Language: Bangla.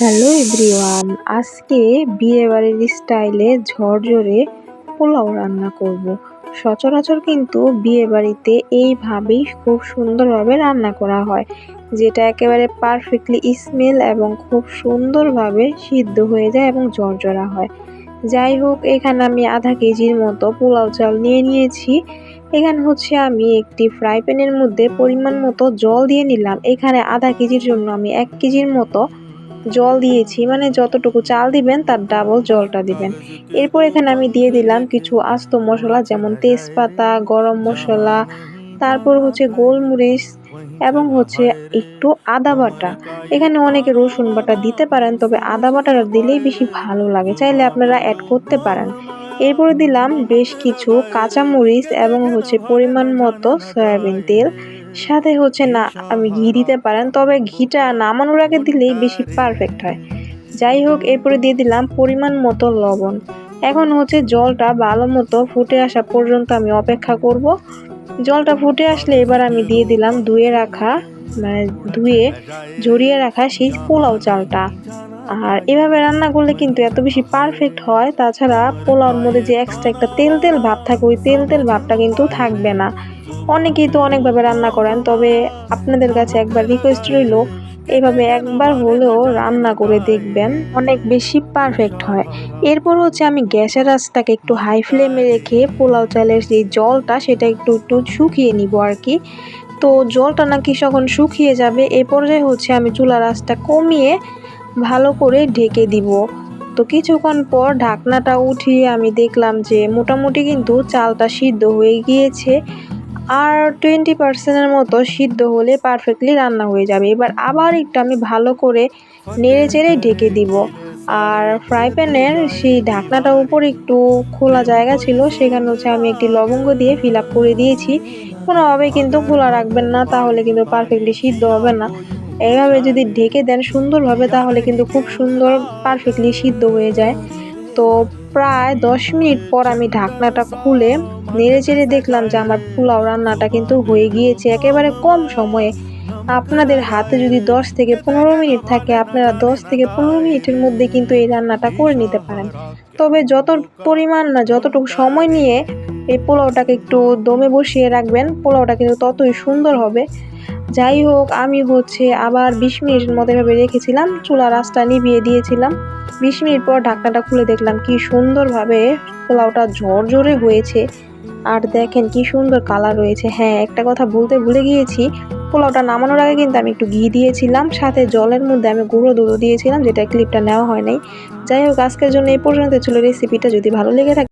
হ্যালো এভরিওয়ান, আজকে বিয়ে বাড়ির স্টাইলে ঝরঝরে পোলাও রান্না করব। সচরাচর কিন্তু বিয়ে বাড়িতে এইভাবেই খুব সুন্দরভাবে রান্না করা হয়, যেটা একেবারে পারফেক্টলি স্মেল এবং খুব সুন্দরভাবে সিদ্ধ হয়ে যায় এবং ঝরঝরা হয়। যাই হোক, এখানে আমি আধা কেজির মতো পোলাও চাল নিয়ে নিয়েছি। এখানে হচ্ছে আমি একটি ফ্রাই প্যানের মধ্যে পরিমাণ মতো জল দিয়ে নিলাম। এখানে আধা কেজির জন্য আমি এক কেজির মতো জল দিয়েছি মানে যতটুকু চাল দিবেন তার ডাবল জলটা দিবেন। এরপর এখানে আমি দিয়ে দিলাম কিছু আস্ত মশলা, যেমন তেজপাতা, গরম মশলা, তারপর হচ্ছে গোলমরিচ এবং হচ্ছে একটু আদা বাটা। এখানে অনেকে রসুন বাটা দিতে পারেন, তবে আদা বাটাটা দিলেই বেশি ভালো লাগে। চাইলে আপনারা অ্যাড করতে পারেন। এরপরে দিলাম বেশ কিছু কাঁচামরিচ এবং হচ্ছে পরিমাণ মতো সয়াবিন তেল। সাথে হচ্ছে না, আমি ঘি দিতে পারেন, তবে ঘিটা নামানোর আগে দিলেই বেশি পারফেক্ট হয়। যাই হোক, এরপরে দিয়ে দিলাম পরিমাণ মতো লবণ। এখন হচ্ছে জলটা ভালো মতো ফুটে আসা পর্যন্ত আমি অপেক্ষা করব। জলটা ফুটে আসলে এবার আমি দিয়ে দিলাম ধুয়ে রাখা মানে ধুয়ে ঝরিয়ে রাখা সেই পোলাও চালটা। আর এভাবে রান্না করলে কিন্তু এত বেশি পারফেক্ট হয়। তাছাড়া পোলাওর মধ্যে যে এক্সট্রা একটা তেল তেল ভাব থাকে, ওই তেল তেল ভাবটা কিন্তু থাকবে না। অনেকেই তো অনেকভাবে রান্না করেন, তবে আপনাদের কাছে একবার রিকোয়েস্ট রইল, এভাবে একবার হলেও রান্না করে দেখবেন, অনেক বেশি পারফেক্ট হয়। এরপর হচ্ছে আমি গ্যাসের আঁচটাকে একটু হাই ফ্লেমে রেখে পোলাও চালের যে জলটা, সেটা একটু একটু শুকিয়ে নিব আর কি তো জলটা নাকি যখন শুকিয়ে যাবে, এ পর্যায়ে হচ্ছে আমি চুলার আঁচটা কমিয়ে ভালো করে ঢেকে দিব। তো কিছুক্ষণ পর ঢাকনাটা উঠিয়ে আমি দেখলাম যে মোটামুটি কিন্তু চালটা সিদ্ধ হয়ে গিয়েছে আর টোয়েন্টি পার্সেন্টের মতো সিদ্ধ হলে পারফেক্টলি রান্না হয়ে যাবে। এবার আবার একটু আমি ভালো করে নেড়ে চেড়ে ঢেকে দিব। আর ফ্রাই প্যানের সেই ঢাকনাটার উপর একটু খোলা জায়গা ছিল, সেখানে হচ্ছে আমি একটি লবঙ্গ দিয়ে ফিল আপ করে দিয়েছি। কোনোভাবে কিন্তু খোলা রাখবেন না, তাহলে কিন্তু পারফেক্টলি সিদ্ধ হবে না। এইভাবে যদি ঢেকে দেন সুন্দরভাবে, তাহলে কিন্তু খুব সুন্দর পারফেক্টলি সিদ্ধ হয়ে যায়। তো প্রায় দশ মিনিট পর আমি ঢাকনাটা খুলে নেড়ে চেড়ে দেখলাম যে আমার পোলাও রান্নাটা কিন্তু হয়ে গিয়েছে একেবারে কম সময়ে। আপনাদের হাতে যদি দশ থেকে পনেরো মিনিট থাকে, আপনারা দশ থেকে পনেরো মিনিটের মধ্যে কিন্তু এই রান্নাটা করে নিতে পারেন। তবে যত পরিমাণ না, যতটুকু সময় নিয়ে এই পোলাওটাকে একটু দমে বসিয়ে রাখবেন, পোলাওটা কিন্তু ততই সুন্দর হবে। যাই হোক, আমি হচ্ছে আবার বিশ মিনিটের মতো এভাবে রেখেছিলাম, চুলা রাস্তা নিভিয়ে দিয়েছিলাম। বিশ মিনিট পর ঢাকনাটা খুলে দেখলাম কি সুন্দরভাবে পোলাওটা ঝরঝরে হয়েছে। আর দেখেন কি সুন্দর কালার রয়েছে। হ্যাঁ একটা কথা বলতে ভুলে গিয়েছি, পোলাওটা নামানোর আগে কিন্তু আমি একটু ঘি দিয়েছিলাম, সাথে জলের মধ্যে আমি গুঁড়ো দুধও দিয়েছিলাম, যেটা ক্লিপটা নেওয়া হয় নাই। যাই হোক, আজকের জন্য এই পর্যন্ত ছিল। রেসিপিটা যদি ভালো লেগে থাকে